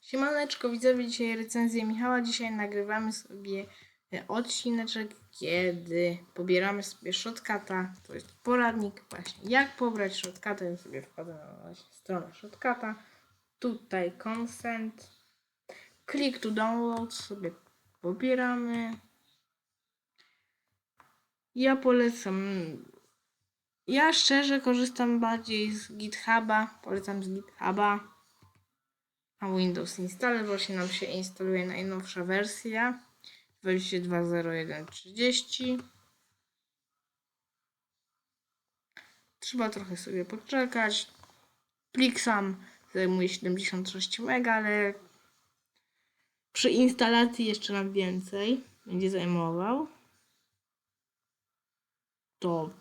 Siemaneczko, widzowie, dzisiaj recenzję Michała. Dzisiaj nagrywamy sobie e, odcineczek, kiedy pobieramy sobie shotcata. To jest poradnik właśnie, jak pobrać shotcata. Ja sobie wchodzę na właśnie stronę shotcata. Tutaj consent. Click to download, sobie pobieramy. Ja polecam. Ja szczerze korzystam bardziej z GitHuba. Polecam z GitHuba. A Windows Installer właśnie nam się instaluje najnowsza wersja. Wersję 2.01.30. Trzeba trochę sobie poczekać. Plik sam zajmuje 76 MB, ale przy instalacji jeszcze nam więcej będzie zajmował. Dobrze,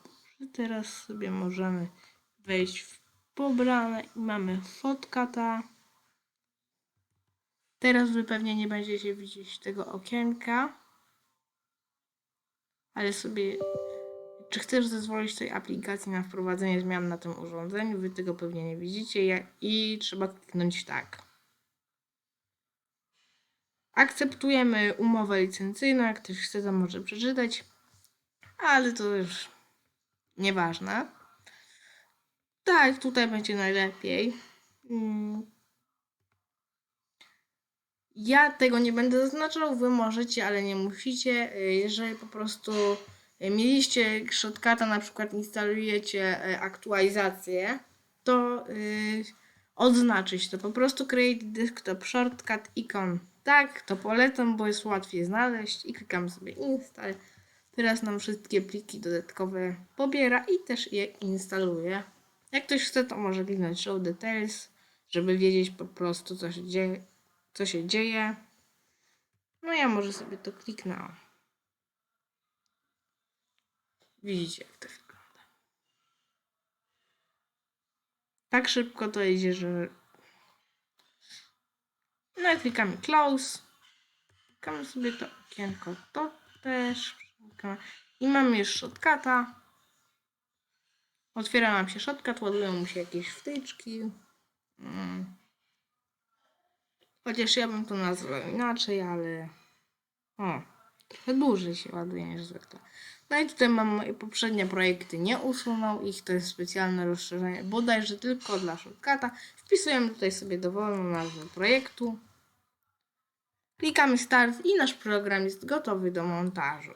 teraz sobie możemy wejść w pobrane i mamy fotkata. Teraz wy pewnie nie będziecie widzieć tego okienka. Ale sobie, czy chcesz zezwolić tej aplikacji na wprowadzenie zmian na tym urządzeniu? Wy tego pewnie nie widzicie i trzeba kliknąć tak. Akceptujemy umowę licencyjną, jak ktoś chce to może przeczytać, ale to już nieważne. Tak, tutaj będzie najlepiej. Ja tego nie będę zaznaczał, wy możecie, ale nie musicie. Y, Jeżeli po prostu y, mieliście shortcuta, na przykład instalujecie y, aktualizację, to odznaczyć to. Po prostu create desktop shortcut icon. Tak, to polecam, bo jest łatwiej znaleźć i klikam sobie install. Teraz nam wszystkie pliki dodatkowe pobiera i też je instaluje. Jak ktoś chce, to może kliknąć show details, żeby wiedzieć po prostu, co się dzieje. Co się dzieje. No ja może sobie to kliknę. Widzicie, jak to wygląda. Tak szybko to idzie, że... No i klikamy close. Klikamy sobie to okienko, to też. I mamy już shortcuta. Otwiera nam się shortcut, ładują mu się jakieś wtyczki. Mm. Chociaż ja bym to nazwał inaczej, ale... O, trochę dłużej się ładuje niż zwykle. No i tutaj mam moje poprzednie projekty, nie usunął ich, to jest specjalne rozszerzenie, bodajże tylko dla shortcuta. Wpisujemy tutaj sobie dowolną nazwę projektu. Klikamy start i nasz program jest gotowy do montażu.